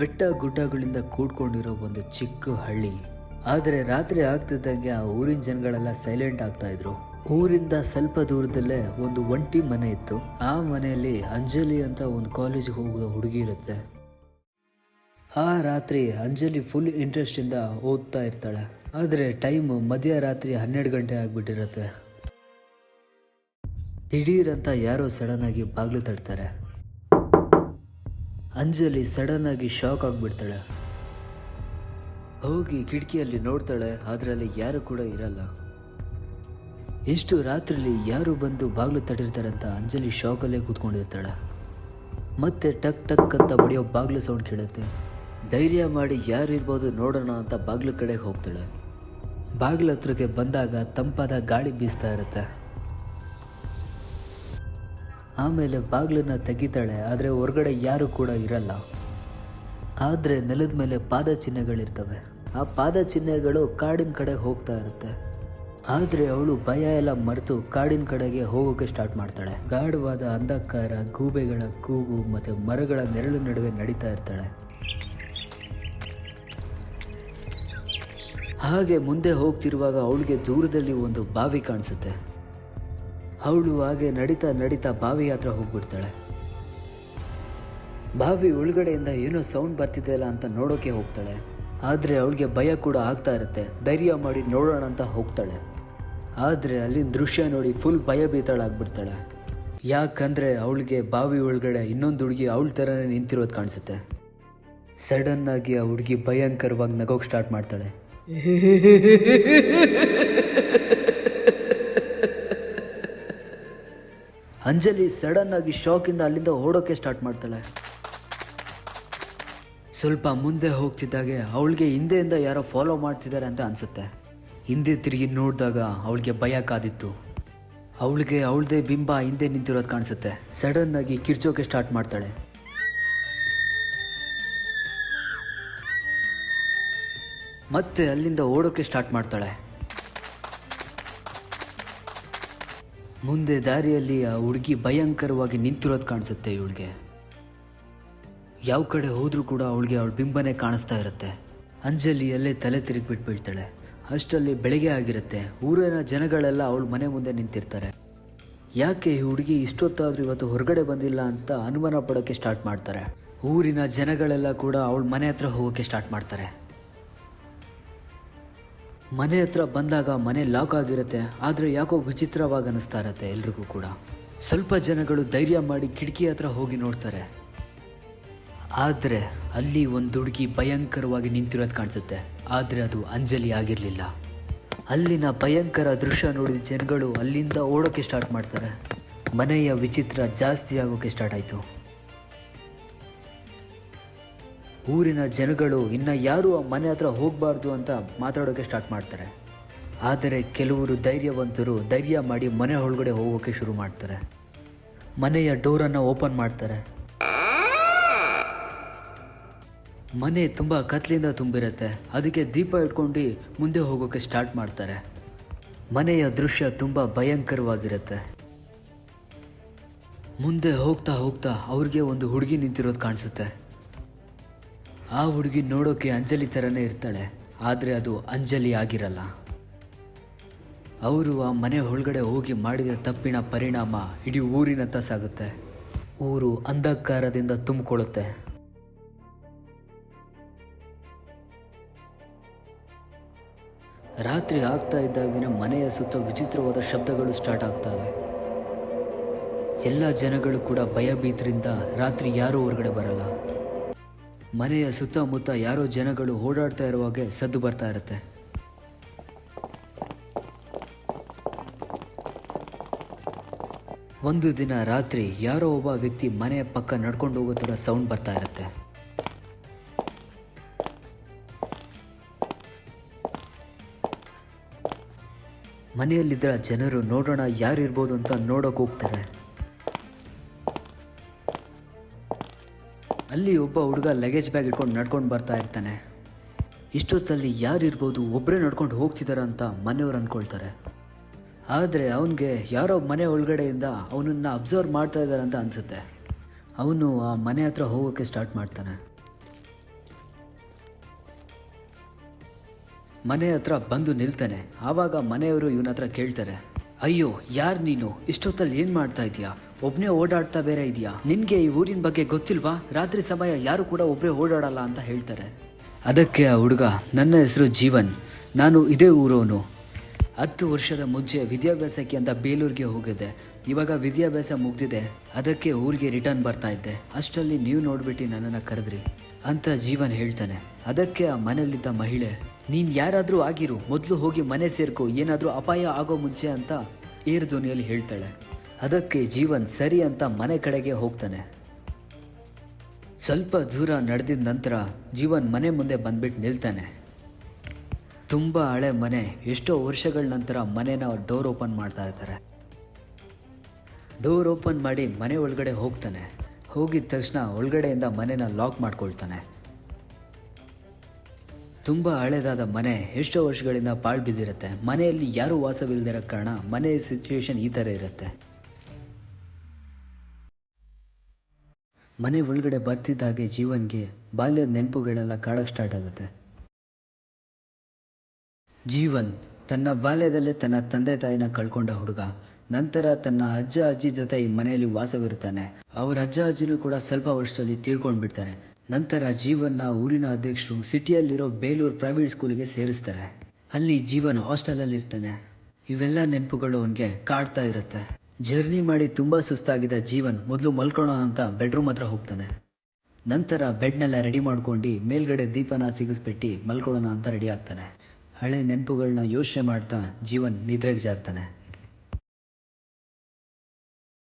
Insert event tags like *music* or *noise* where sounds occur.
ಬೆಟ್ಟ ಗುಡ್ಡಗಳಿಂದ ಕೂಡ್ಕೊಂಡಿರೋ ಒಂದು ಚಿಕ್ಕ ಹಳ್ಳಿ. ಆದರೆ ರಾತ್ರಿ ಆಗ್ತಿದ್ದಂಗೆ ಆ ಊರಿನ ಜನಗಳೆಲ್ಲ ಸೈಲೆಂಟ್ ಆಗ್ತಾ ಇದ್ರು. ಊರಿಂದ ಸ್ವಲ್ಪ ದೂರದಲ್ಲೇ ಒಂದು ಒಂಟಿ ಮನೆ ಇತ್ತು. ಆ ಮನೆಯಲ್ಲಿ ಅಂಜಲಿ ಅಂತ ಒಂದು ಕಾಲೇಜಿಗೆ ಹೋಗುವ ಹುಡುಗಿ ಇರುತ್ತೆ. ಆ ರಾತ್ರಿ ಅಂಜಲಿ ಫುಲ್ ಇಂಟ್ರೆಸ್ಟಿಂದ ಓದ್ತಾ ಇರ್ತಾಳೆ. ಆದರೆ ಟೈಮ್ ಮಧ್ಯರಾತ್ರಿ ಹನ್ನೆರಡು ಗಂಟೆ ಆಗಿಬಿಟ್ಟಿರುತ್ತೆ. ದಿಢೀರ್ ಅಂತ ಯಾರೋ ಸಡನ್ ಆಗಿ ಬಾಗ್ಲು ತಡ್ತಾರೆ ಅಂಜಲಿ ಸಡನ್ ಆಗಿ ಶಾಕ್ ಆಗಿಬಿಡ್ತಾಳೆ. ಹೋಗಿ ಕಿಟಕಿಯಲ್ಲಿ ನೋಡ್ತಾಳೆ, ಅದರಲ್ಲಿ ಯಾರು ಕೂಡ ಇರಲ್ಲ. ಎಷ್ಟು ರಾತ್ರಿಲಿ ಯಾರು ಬಂದು ಬಾಗಿಲು ಅಂತ ಅಂಜಲಿ ಶಾಕಲ್ಲೇ ಕೂತ್ಕೊಂಡಿರ್ತಾಳೆ. ಮತ್ತೆ ಟಕ್ ಟಕ್ ಅಂತ ಬಡಿಯೋ ಬಾಗಿಲು ಸೌಂಡ್ ಕೇಳುತ್ತೆ. ಧೈರ್ಯ ಮಾಡಿ ಯಾರು ಇರ್ಬೋದು ನೋಡೋಣ ಅಂತ ಬಾಗ್ಲು ಕಡೆಗೆ ಹೋಗ್ತಾಳೆ. ಬಾಗಿಲ ಹತ್ರಕ್ಕೆ ಬಂದಾಗ ತಂಪಾದ ಗಾಳಿ ಬೀಸ್ತಾ ಇರುತ್ತೆ. ಆಮೇಲೆ ಬಾಗಿಲನ್ನು ತೆಗಿತಾಳೆ, ಆದರೆ ಹೊರಗಡೆ ಯಾರು ಕೂಡ ಇರಲ್ಲ. ಆದರೆ ನೆಲದ ಮೇಲೆ ಪಾದ ಚಿಹ್ನೆಗಳಿರ್ತವೆ ಆ ಪಾದ ಚಿಹ್ನೆಗಳು ಕಾಡಿನ ಕಡೆ ಹೋಗ್ತಾ ಇರುತ್ತೆ. ಆದರೆ ಅವಳು ಭಯ ಎಲ್ಲ ಮರೆತು ಕಾಡಿನ ಕಡೆಗೆ ಹೋಗೋಕ್ಕೆ ಸ್ಟಾರ್ಟ್ ಮಾಡ್ತಾಳೆ. ಗಾಢವಾದ ಅಂಧಕಾರ, ಗೂಬೆಗಳ ಕೂಗು ಮತ್ತು ಮರಗಳ ನೆರಳು ನಡುವೆ ನಡೀತಾ ಇರ್ತಾಳೆ. ಹಾಗೆ ಮುಂದೆ ಹೋಗ್ತಿರುವಾಗ ಅವಳಿಗೆ ದೂರದಲ್ಲಿ ಒಂದು ಬಾವಿ ಕಾಣಿಸುತ್ತೆ. ಅವಳು ಹಾಗೆ ನಡೀತಾ ನಡೀತಾ ಬಾವಿ ಹತ್ರ ಹೋಗ್ಬಿಡ್ತಾಳೆ. ಬಾವಿ ಒಳಗಡೆಯಿಂದ ಏನೋ ಸೌಂಡ್ ಬರ್ತಿದೆಯಲ್ಲ ಅಂತ ನೋಡೋಕೆ ಹೋಗ್ತಾಳೆ. ಆದರೆ ಅವಳಿಗೆ ಭಯ ಕೂಡ ಆಗ್ತಾ ಇರುತ್ತೆ. ಧೈರ್ಯ ಮಾಡಿ ನೋಡೋಣ ಅಂತ ಹೋಗ್ತಾಳೆ. ಆದರೆ ಅಲ್ಲಿನ ದೃಶ್ಯ ನೋಡಿ ಫುಲ್ ಭಯ ಬೀತಾಳಾಗ್ಬಿಡ್ತಾಳೆ. ಯಾಕಂದರೆ ಅವಳಿಗೆ ಬಾವಿ ಒಳಗಡೆ ಇನ್ನೊಂದು ಹುಡುಗಿ ಅವಳ ಥರನೇ ನಿಂತಿರೋದು ಕಾಣಿಸುತ್ತೆ. ಸಡನ್ ಆಗಿ ಆ ಹುಡುಗಿ ಭಯಂಕರವಾಗಿ ನಗೋಕೆ ಸ್ಟಾರ್ಟ್ ಮಾಡ್ತಾಳೆ. *laughs* ಅಂಜಲಿ ಸಡನ್ ಆಗಿ ಶಾಕಿಂದ ಅಲ್ಲಿಂದ ಓಡೋಕೆ ಸ್ಟಾರ್ಟ್ ಮಾಡ್ತಾಳೆ. ಸ್ವಲ್ಪ ಮುಂದೆ ಹೋಗ್ತಿದ್ದಾಗೆ ಅವಳಿಗೆ ಹಿಂದೆಯಿಂದ ಯಾರೋ ಫಾಲೋ ಮಾಡ್ತಿದ್ದಾರೆ ಅಂತ ಅನ್ಸುತ್ತೆ. ಹಿಂದೆ ತಿರುಗಿ ನೋಡಿದಾಗ ಅವಳಿಗೆ ಭಯ ಕಾದಿತ್ತು. ಅವಳಿಗೆ ಅವಳದೇ ಬಿಂಬ ಹಿಂದೆ ನಿಂತಿರೋದು ಕಾಣಿಸುತ್ತೆ. ಸಡನ್ ಆಗಿ ಕಿರ್ಚೋಕೆ ಸ್ಟಾರ್ಟ್ ಮಾಡ್ತಾಳೆ. ಮತ್ತೆ ಅಲ್ಲಿಂದ ಓಡೋಕೆ ಸ್ಟಾರ್ಟ್ ಮಾಡ್ತಾಳೆ. ಮುಂದೆ ದಾರಿಯಲ್ಲಿ ಆ ಹುಡುಗಿ ಭಯಂಕರವಾಗಿ ನಿಂತಿರೋದು ಕಾಣಿಸುತ್ತೆ ಇವಳಿಗೆ. ಯಾವ ಕಡೆ ಹೋದರೂ ಕೂಡ ಅವಳಿಗೆ ಅವಳ ಬಿಂಬನೆ ಕಾಣಿಸ್ತಾ ಇರುತ್ತೆ. ಅಂಜಲಿ ಅಲ್ಲೇ ತಲೆ ತಿರುಗಿ ಬೀಳ್ತಾಳೆ ಅಷ್ಟರಲ್ಲಿ ಬೆಳಗ್ಗೆ ಆಗಿರುತ್ತೆ. ಊರಿನ ಜನಗಳೆಲ್ಲ ಅವಳ ಮನೆ ಮುಂದೆ ನಿಂತಿರ್ತಾರೆ. ಯಾಕೆ ಈ ಹುಡುಗಿ ಇಷ್ಟೊತ್ತಾದರೂ ಇವತ್ತು ಹೊರಗಡೆ ಬಂದಿಲ್ಲ ಅಂತ ಅನುಮಾನ ಪಡೋಕ್ಕೆ ಸ್ಟಾರ್ಟ್ ಮಾಡ್ತಾರೆ. ಊರಿನ ಜನಗಳೆಲ್ಲ ಕೂಡ ಅವಳ ಮನೆ ಹತ್ರ ಹೋಗೋಕ್ಕೆ ಸ್ಟಾರ್ಟ್ ಮಾಡ್ತಾರೆ. ಮನೆ ಹತ್ರ ಬಂದಾಗ ಮನೆ ಲಾಕ್ ಆಗಿರುತ್ತೆ, ಆದರೆ ಯಾಕೋ ವಿಚಿತ್ರವಾಗಿ ಅನಿಸ್ತಾ ಇರತ್ತೆ ಎಲ್ರಿಗೂ ಕೂಡ. ಸ್ವಲ್ಪ ಜನಗಳು ಧೈರ್ಯ ಮಾಡಿ ಕಿಟಕಿ ಹತ್ರ ಹೋಗಿ ನೋಡ್ತಾರೆ. ಆದರೆ ಅಲ್ಲಿ ಒಂದು ಹುಡುಗಿ ಭಯಂಕರವಾಗಿ ನಿಂತಿರೋದು ಕಾಣಿಸುತ್ತೆ. ಆದರೆ ಅದು ಅಂಜಲಿ ಆಗಿರಲಿಲ್ಲ. ಅಲ್ಲಿನ ಭಯಂಕರ ದೃಶ್ಯ ನೋಡಿದ ಜನಗಳು ಅಲ್ಲಿಂದ ಓಡೋಕ್ಕೆ ಸ್ಟಾರ್ಟ್ ಮಾಡ್ತಾರೆ. ಮನೆಯ ವಿಚಿತ್ರ ಜಾಸ್ತಿ ಆಗೋಕ್ಕೆ ಸ್ಟಾರ್ಟ್ ಆಯಿತು. ಊರಿನ ಜನಗಳು ಇನ್ನು ಯಾರೂ ಆ ಮನೆ ಹತ್ರ ಹೋಗಬಾರ್ದು ಅಂತ ಮಾತಾಡೋಕ್ಕೆ ಸ್ಟಾರ್ಟ್ ಮಾಡ್ತಾರೆ. ಆದರೆ ಕೆಲವರು ಧೈರ್ಯವಂತರು ಧೈರ್ಯ ಮಾಡಿ ಮನೆ ಒಳಗಡೆ ಹೋಗೋಕ್ಕೆ ಶುರು ಮಾಡ್ತಾರೆ. ಮನೆಯ ಡೋರನ್ನು ಓಪನ್ ಮಾಡ್ತಾರೆ. ಮನೆ ತುಂಬ ಕತ್ಲಿಂದ ತುಂಬಿರುತ್ತೆ. ಅದಕ್ಕೆ ದೀಪ ಇಟ್ಕೊಂಡು ಮುಂದೆ ಹೋಗೋಕ್ಕೆ ಸ್ಟಾರ್ಟ್ ಮಾಡ್ತಾರೆ. ಮನೆಯ ದೃಶ್ಯ ತುಂಬ ಭಯಂಕರವಾಗಿರುತ್ತೆ. ಮುಂದೆ ಹೋಗ್ತಾ ಹೋಗ್ತಾ ಅವ್ರಿಗೆ ಒಂದು ಹುಡುಗಿ ನಿಂತಿರೋದು ಕಾಣಿಸುತ್ತೆ. ಆ ಹುಡುಗಿ ನೋಡೋಕೆ ಅಂಜಲಿ ಥರನೇ ಇರ್ತಾಳೆ, ಆದರೆ ಅದು ಅಂಜಲಿ ಆಗಿರಲ್ಲ. ಅವರು ಆ ಮನೆ ಒಳಗಡೆ ಹೋಗಿ ಮಾಡಿದ ತಪ್ಪಿನ ಪರಿಣಾಮ ಇಡೀ ಊರಿನತ್ತ ಸಾಗುತ್ತೆ ಊರು ಅಂಧಕಾರದಿಂದ ತುಂಬಿಕೊಳ್ಳುತ್ತೆ. ರಾತ್ರಿ ಆಗ್ತಾ ಇದ್ದಾಗಿನ ಮನೆಯ ಸುತ್ತ ವಿಚಿತ್ರವಾದ ಶಬ್ದಗಳು ಸ್ಟಾರ್ಟ್ ಆಗ್ತವೆ. ಎಲ್ಲ ಜನಗಳು ಕೂಡ ಭಯಭೀತರಿಂದ ರಾತ್ರಿ ಯಾರೂ ಹೊರಗಡೆ ಬರಲ್ಲ. ಮನೆಯ ಸುತ್ತಮುತ್ತ ಯಾರೋ ಜನಗಳು ಓಡಾಡ್ತಾ ಇರುವಾಗೆ ಸದ್ದು ಬರ್ತಾ ಇರುತ್ತೆ. ಒಂದು ದಿನ ರಾತ್ರಿ ಯಾರೋ ಒಬ್ಬ ವ್ಯಕ್ತಿ ಮನೆಯ ಪಕ್ಕ ನಡ್ಕೊಂಡು ಹೋಗೋ ಥರ ಸೌಂಡ್ ಬರ್ತಾ ಇರುತ್ತೆ. ಮನೆಯಲ್ಲಿದ್ದ ಜನರು ನೋಡೋಣ ಯಾರಿರ್ಬೋದು ಅಂತ ನೋಡೋಕೆ ಹೋಗ್ತಾರೆ. ಅಲ್ಲಿ ಒಬ್ಬ ಹುಡುಗ ಲಗೇಜ್ ಬ್ಯಾಗ್ ಇಟ್ಕೊಂಡು ನಡ್ಕೊಂಡು ಬರ್ತಾ ಇರ್ತಾನೆ. ಇಷ್ಟೊತ್ತಲ್ಲಿ ಯಾರಿರ್ಬೋದು ಒಬ್ಬರೇ ನಡ್ಕೊಂಡು ಹೋಗ್ತಿದ್ದಾರೆ ಅಂತ ಮನೆಯವ್ರು ಅಂದ್ಕೊಳ್ತಾರೆ ಆದರೆ ಅವನಿಗೆ ಯಾರೋ ಮನೆ ಒಳಗಡೆಯಿಂದ ಅವನನ್ನು ಅಬ್ಸರ್ವ್ ಮಾಡ್ತಾ ಇದ್ದಾರೆ ಅಂತ ಅನಿಸುತ್ತೆ. ಅವನು ಆ ಮನೆ ಹತ್ರ ಹೋಗೋಕ್ಕೆ ಸ್ಟಾರ್ಟ್ ಮಾಡ್ತಾನೆ. ಮನೆ ಹತ್ರ ಬಂದು ನಿಲ್ತಾನೆ. ಆವಾಗ ಮನೆಯವರು ಇವನ ಹತ್ರ ಕೇಳ್ತಾರೆ. ಅಯ್ಯೋ, ಯಾರ್ ನೀನು? ಇಷ್ಟೊತ್ತಲ್ಲಿ ಏನ್ ಮಾಡ್ತಾ ಇದೀಯಾ ಒಬ್ನೇ ಓಡಾಡ್ತಾ ಬೇರೆ ಇದೆಯಾ ನಿನ್ಗೆ ಈ ಊರಿನ ಬಗ್ಗೆ ಗೊತ್ತಿಲ್ವಾ? ರಾತ್ರಿ ಸಮಯ ಯಾರು ಕೂಡ ಒಬ್ರೆ ಓಡಾಡಲ್ಲ ಅಂತ ಹೇಳ್ತಾರೆ. ಅದಕ್ಕೆ ಆ ಹುಡುಗ, ನನ್ನ ಹೆಸರು ಜೀವನ್. ನಾನು ಇದೇ ಊರೋನು ಹತ್ತು ವರ್ಷದ ಮುಂಚೆ ವಿದ್ಯಾಭ್ಯಾಸಕ್ಕೆ ಅಂತ ಬೇಲೂರಿಗೆ ಹೋಗಿದ್ದೆ. ಇವಾಗ ವಿದ್ಯಾಭ್ಯಾಸ ಮುಗ್ದಿದೆ. ಅದಕ್ಕೆ ಊರಿಗೆ ರಿಟರ್ನ್ ಬರ್ತಾ ಇದ್ದೆ. ಅಷ್ಟರಲ್ಲಿ ನೀವು ನೋಡ್ಬಿಟ್ಟು ನನ್ನನ್ನು ಕರೆದ್ರಿ. ಅಂತ ಜೀವನ್ ಹೇಳ್ತಾನೆ. ಅದಕ್ಕೆ ಆ ಮನೆಯಲ್ಲಿದ್ದ ಮಹಿಳೆ, ನೀನ್ ಯಾರಾದರೂ ಆಗಿರು, ಮೊದಲು ಹೋಗಿ ಮನೆ ಸೇರ್ಕೋ, ಏನಾದರೂ ಅಪಾಯ ಆಗೋ ಮುಂಚೆ ಅಂತ ಏರ್ ಧ್ವನಿಯಲ್ಲಿ ಹೇಳ್ತಾಳೆ. ಅದಕ್ಕೆ ಜೀವನ್ ಸರಿ ಅಂತ ಮನೆ ಕಡೆಗೆ ಹೋಗ್ತಾನೆ. ಸ್ವಲ್ಪ ದೂರ ನಡೆದಿದ ನಂತರ ಜೀವನ್ ಮನೆ ಮುಂದೆ ಬಂದ್ಬಿಟ್ಟು ನಿಲ್ತಾನೆ. ತುಂಬ ಹಳೆ ಮನೆ, ಎಷ್ಟೋ ವರ್ಷಗಳ ನಂತರ ಮನೆನ ಡೋರ್ ಓಪನ್ ಮಾಡ್ತಾ ಇರ್ತಾರೆ. ಡೋರ್ ಓಪನ್ ಮಾಡಿ ಮನೆ ಒಳಗಡೆ ಹೋಗ್ತಾನೆ. ಹೋಗಿದ ತಕ್ಷಣ ಒಳಗಡೆಯಿಂದ ಮನೆನ ಲಾಕ್ ಮಾಡ್ಕೊಳ್ತಾನೆ. ತುಂಬ ಹಳೆದಾದ ಮನೆ, ಎಷ್ಟೋ ವರ್ಷಗಳಿಂದ ಪಾಳು ಬಿದ್ದಿರುತ್ತೆ. ಮನೆಯಲ್ಲಿ ಯಾರೂ ವಾಸವಿಲ್ಲದಿರೋ ಕಾರಣ ಮನೆ ಸಿಚುವೇಶನ್ ಈ ಥರ ಇರುತ್ತೆ. ಮನೆ ಒಳಗಡೆ ಬರ್ತಿದ್ದ ಹಾಗೆ ಜೀವನ್ಗೆ ಬಾಲ್ಯದ ನೆನಪುಗಳೆಲ್ಲ ಕಾಡಕ್ಕೆ ಸ್ಟಾರ್ಟ್ ಆಗುತ್ತೆ. ಜೀವನ್ ತನ್ನ ಬಾಲ್ಯದಲ್ಲೇ ತನ್ನ ತಂದೆ ತಾಯಿನ ಕಳ್ಕೊಂಡ ಹುಡುಗ. ನಂತರ ತನ್ನ ಅಜ್ಜ ಅಜ್ಜಿ ಜೊತೆ ಈ ಮನೆಯಲ್ಲಿ ವಾಸವಿರುತ್ತಾನೆ. ಅವರ ಅಜ್ಜ ಅಜ್ಜಿನೂ ಕೂಡ ಸ್ವಲ್ಪ ವರ್ಷದಲ್ಲಿ ತೀರ್ಕೊಂಡು ಬಿಡ್ತಾರೆ ನಂತರ ಜೀವನ್ನ ಊರಿನ ಅಧ್ಯಕ್ಷರು ಸಿಟಿಯಲ್ಲಿರೋ ಬೇಲೂರು ಪ್ರೈವೇಟ್ ಸ್ಕೂಲಿಗೆ ಸೇರಿಸ್ತಾರೆ. ಅಲ್ಲಿ ಜೀವನ್ ಹಾಸ್ಟೆಲಲ್ಲಿ ಇರ್ತಾನೆ ಇವೆಲ್ಲ ನೆನಪುಗಳು ಅವನಿಗೆ ಕಾಡ್ತಾ ಇರುತ್ತೆ. ಜರ್ನಿ ಮಾಡಿ ತುಂಬ ಸುಸ್ತಾಗಿದ್ದ ಜೀವನ್ ಮೊದಲು ಮಲ್ಕೊಳ್ಳೋಣ ಅಂತ ಬೆಡ್ರೂಮ್ ಹತ್ರ ಹೋಗ್ತಾನೆ. ನಂತರ ಬೆಡ್ನೆಲ್ಲ ರೆಡಿ ಮಾಡ್ಕೊಂಡು ಮೇಲ್ಗಡೆ ದೀಪನ ಸಿಗಿಸ್ಬಿಟ್ಟು ಮಲ್ಕೊಳ್ಳೋಣ ಅಂತ ರೆಡಿ ಆಗ್ತಾನೆ. ಹಳೆ ನೆನಪುಗಳನ್ನ ಯೋಚನೆ ಮಾಡ್ತಾ ಜೀವನ್ ನಿದ್ರೆಗೆ ಜಾರ್ತಾನೆ